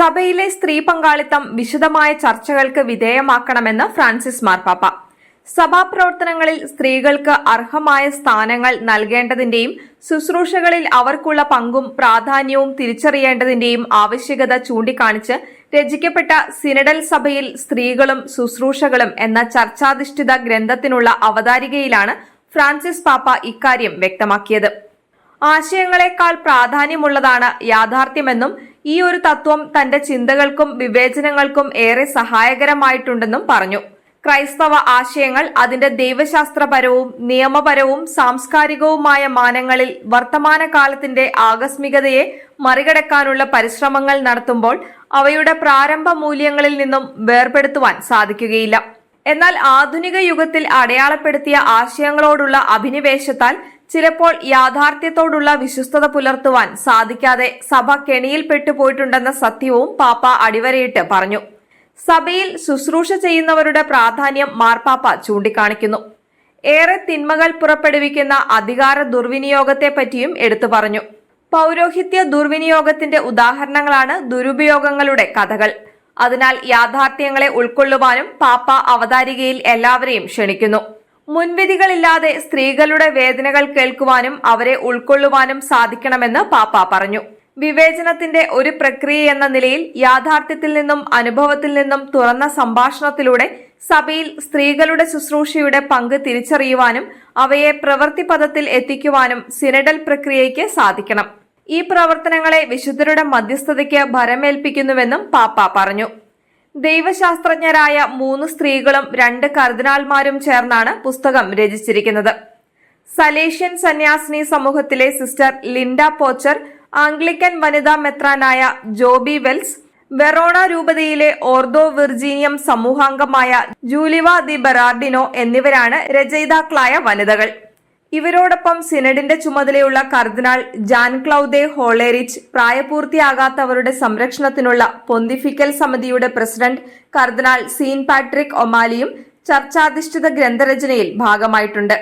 സഭയിലെ സ്ത്രീ പങ്കാളിത്തം വിശദമായ ചർച്ചകൾക്ക് വിധേയമാക്കണമെന്ന് ഫ്രാൻസിസ് മാർപ്പാപ്പ. സഭാപ്രവർത്തനങ്ങളിൽ സ്ത്രീകൾക്ക് അർഹമായ സ്ഥാനങ്ങൾ നൽകേണ്ടതിന്റെയും ശുശ്രൂഷകളിൽ അവർക്കുള്ള പങ്കും പ്രാധാന്യവും തിരിച്ചറിയേണ്ടതിന്റെയും ആവശ്യകത ചൂണ്ടിക്കാണിച്ച് രചിക്കപ്പെട്ട സിനഡൽ സഭയിൽ സ്ത്രീകളും ശുശ്രൂഷകളും എന്ന ചർച്ചാധിഷ്ഠിത ഗ്രന്ഥത്തിനുള്ള അവതാരികയിലാണ് ഫ്രാൻസിസ് പാപ്പ ഇക്കാര്യം വ്യക്തമാക്കിയത്. ആശയങ്ങളെക്കാൾ പ്രാധാന്യമുള്ളതാണ് യാഥാർത്ഥ്യമെന്നും ഈ ഒരു തത്വം തന്റെ ചിന്തകൾക്കും വിവേചനങ്ങൾക്കും ഏറെ സഹായകരമായിട്ടുണ്ടെന്നും പറഞ്ഞു. ക്രൈസ്തവ ആശയങ്ങൾ അതിന്റെ ദൈവശാസ്ത്രപരവും നിയമപരവും സാംസ്കാരികവുമായ മാനങ്ങളിൽ വർത്തമാനകാലത്തിന്റെ ആകസ്മികതയെ മറികടക്കാനുള്ള പരിശ്രമങ്ങൾ നടത്തുമ്പോൾ അവയുടെ പ്രാരംഭ മൂല്യങ്ങളിൽ നിന്നും വേർപെടുത്തുവാൻ സാധിക്കുകയില്ല. എന്നാൽ ആധുനിക യുഗത്തിൽ അടയാളപ്പെടുത്തിയ ആശയങ്ങളോടുള്ള അഭിനിവേശത്താൽ ചിലപ്പോൾ യാഥാർത്ഥ്യത്തോടുള്ള വിശ്വസ്തത പുലർത്തുവാൻ സാധിക്കാതെ സഭ കെണിയിൽപ്പെട്ടു പോയിട്ടുണ്ടെന്ന സത്യവും പാപ്പ അടിവരയിട്ട് പറഞ്ഞു. സഭയിൽ ശുശ്രൂഷ ചെയ്യുന്നവരുടെ പ്രാധാന്യം മാർപ്പാപ്പ ചൂണ്ടിക്കാണിക്കുന്നു. ഏറെ തിന്മകൾ പുറപ്പെടുവിക്കുന്ന അധികാര ദുർവിനിയോഗത്തെപ്പറ്റിയും എടുത്തു പറഞ്ഞു. പൗരോഹിത്യ ദുർവിനിയോഗത്തിന്റെ ഉദാഹരണങ്ങളാണ് ദുരുപയോഗങ്ങളുടെ കഥകൾ. അതിനാൽ യാഥാർത്ഥ്യങ്ങളെ ഉൾക്കൊള്ളുവാനും പാപ്പ അവതാരികയിൽ എല്ലാവരെയും ക്ഷണിക്കുന്നു. മുൻവിധികളില്ലാതെ സ്ത്രീകളുടെ വേദനകൾ കേൾക്കുവാനും അവരെ ഉൾക്കൊള്ളുവാനും സാധിക്കണമെന്ന് പാപ്പ പറഞ്ഞു. വിവേചനത്തിന്റെ ഒരു പ്രക്രിയ എന്ന നിലയിൽ യാഥാർത്ഥ്യത്തിൽ നിന്നും അനുഭവത്തിൽ നിന്നും തുറന്ന സംഭാഷണത്തിലൂടെ സഭയിൽ സ്ത്രീകളുടെ ശുശ്രൂഷയുടെ പങ്ക് തിരിച്ചറിയുവാനും അവയെ പ്രവൃത്തി പദത്തിൽ എത്തിക്കുവാനും സിനഡൽ പ്രക്രിയയ്ക്ക് സാധിക്കണം. ഈ പ്രവർത്തനങ്ങളെ വിശുദ്ധരുടെ മധ്യസ്ഥതയ്ക്ക് ഭരമേൽപ്പിക്കുന്നുവെന്നും പാപ്പ പറഞ്ഞു. ദൈവശാസ്ത്രജ്ഞരായ മൂന്ന് സ്ത്രീകളും രണ്ട് കർദിനാൽമാരും ചേർന്നാണ് പുസ്തകം രചിച്ചിരിക്കുന്നത്. സലേഷ്യൻ സന്യാസിനി സമൂഹത്തിലെ സിസ്റ്റർ ലിൻഡ പോച്ചർ ആംഗ്ലിക്കൻ വനിതാ മെത്രാനായ ജോബി വെൽസ് വെറോണ രൂപതയിലെ ഓർദോ വിർജീനിയം സമൂഹാംഗമായ ജൂലിവ ദി ബെറാർഡിനോ എന്നിവരാണ് രചയിതാക്കളായ വനിതകൾ. ഇവരോടൊപ്പം സിനഡിന്റെ ചുമതലയുള്ള കർദിനാൾ ജാൻ ക്ലൌദെ ഹോളേറിച്ച് പ്രായപൂർത്തിയാകാത്തവരുടെ സംരക്ഷണത്തിനുള്ള പൊന്തിഫിക്കൽ സമിതിയുടെ പ്രസിഡന്റ് കർദിനാൾ സീൻ പാട്രിക് ഒമാലിയും ചർച്ചാധിഷ്ഠിത ഗ്രന്ഥരചനയിൽ ഭാഗമായിട്ടുണ്ട്.